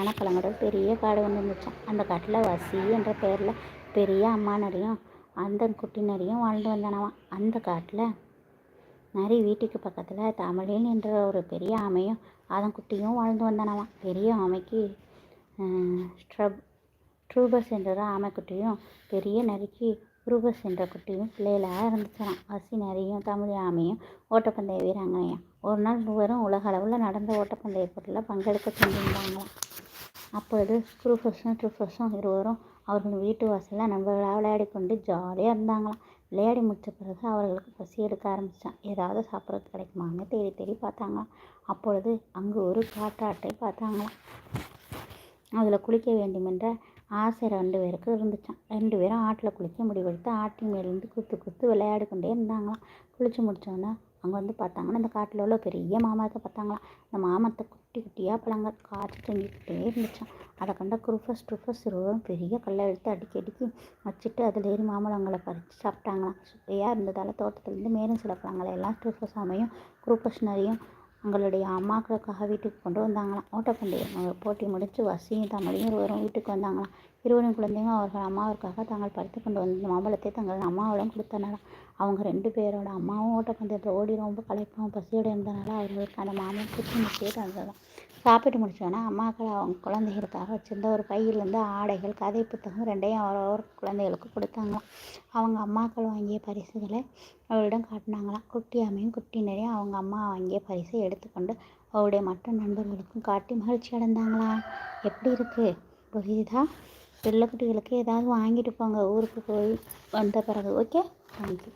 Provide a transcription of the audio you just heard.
யானைப்பழங்களோட பெரிய காடு ஒன்று இருந்துச்சான் அந்த காட்டில் வசி என்ற பேரில் பெரிய அம்மா நரியும் அந்த குட்டி நரியும் வாழ்ந்து வந்தனவாம். அந்த காட்டில் நரி வீட்டுக்கு பக்கத்தில் தமிழின் என்ற ஒரு பெரிய ஆமையும் அதன் குட்டியும் வாழ்ந்து வந்தனவான் பெரிய ஆமைக்கு ஸ்ட்ரப் ட்ரூபஸ் என்ற ஒரு ஆமைக்குட்டியும் பெரிய நரிக்கு ரூபஸ் என்ற குட்டியும் பிள்ளைகளாக இருந்துச்சான் வசி நரியும் தமிழ் ஆமையும் ஓட்டப்பந்தய வீராங்கனையும். ஒரு நாள் மூவரும் உலக அளவில் நடந்த ஓட்டப்பந்தய போட்டியில் பங்கெடுக்க சென்றிருந்தாங்களாம். அப்பொழுது குரூஃபர்ஸும் ட்ரூஃபர்ஸும் இருவரும் அவர்கள் வீட்டு வாசலில் நண்பர்களாக விளையாடி கொண்டு ஜாலியாக இருந்தாங்களாம். விளையாடி முடித்த பிறகு அவர்களுக்கு பசி எடுக்க ஆரம்பிச்சான். ஏதாவது சாப்பிட்றது கிடைக்குமான்னு தேடி தேடி பார்த்தாங்களாம். அப்பொழுது அங்கு ஒரு காட்டாட்டை பார்த்தாங்களாம். அதில் குளிக்க வேண்டுமென்ற ஆசை ரெண்டு பேருக்கு இருந்துச்சான் ரெண்டு பேரும் ஆட்டில் குளிக்க முடிவெடுத்து ஆட்டின் மேலேருந்து குத்து குத்து விளையாடி கொண்டே இருந்தாங்களாம் குளித்து முடித்தோன்னே அங்கே வந்து பார்த்தாங்கன்னா இந்த காட்டில் உள்ள பெரிய மாமரத்தை பார்த்தாங்களாம். இந்த மாமரத்தை குட்டி குட்டியாக பழங்கள் காய்ச்சி தொங்கிக்கிட்டே இருந்துச்சான் அதை கண்ட குருஃபஸ் ட்ருஃபஸ் இருவரும் பெரிய கல்லை எடுத்து அடிக்கி அடிக்கி வச்சுட்டு அதில் ஏறி மாமரங்களை பறித்து சாப்பிட்டாங்களாம். சுவையாக இருந்ததால் தோட்டத்துலேருந்து மேலும் சில பழங்களை எல்லாம் ட்ருஃபஸ் அமையும் குருஃபஸ் நிறையும் அவங்களுடைய அம்மாக்களுக்காக வீட்டுக்கு கொண்டு வந்தாங்களாம். ஓட்டப்பந்தயம். போட்டி முடித்து வசியும் தமிழையும் இருவரும் வீட்டுக்கு வந்தாங்களாம். இருவரின் குழந்தைங்க அவர்கள் அம்மாவிற்காக தாங்கள் பறித்து கொண்டு வந்த மாம்பழத்தை தங்கள் அம்மாவிடம் கொடுத்தனாலாம் அவங்க ரெண்டு பேரோட அம்மாவும் ஓட்டப்பந்தயத்தில் ஓடி ரொம்ப களைப்பாகவும் பசியோடு இருந்தனால அவர்களுக்கு அந்த மாமன் குச்சி முக்கியே வந்ததான் சாப்பிட்டு முடிச்சோன்னா அம்மாக்கள் அவங்க குழந்தைகளுக்காக வச்சுருந்த ஒரு பையிலேருந்து ஆடைகள் கதை புத்தகம் ரெண்டையும் அவரவர் குழந்தைகளுக்கு கொடுத்தாங்களாம். அவங்க அம்மாக்கள் வாங்கிய பரிசுகளை அவளிடம் காட்டினாங்களாம். குட்டி அம்மையும் குட்டி அவங்க அம்மா வாங்கிய பரிசை எடுத்துக்கொண்டு அவருடைய மற்ற நண்பர்களுக்கும் காட்டி மகிழ்ச்சி அடைந்தாங்களாம். எப்படி இருக்குது புரியுதா? பிள்ளைக்குட்டிகளுக்கு ஏதாவது வாங்கிட்டு போங்க. ஊருக்கு போய் வந்த பிறகு. ஓகே? தேங்க்யூ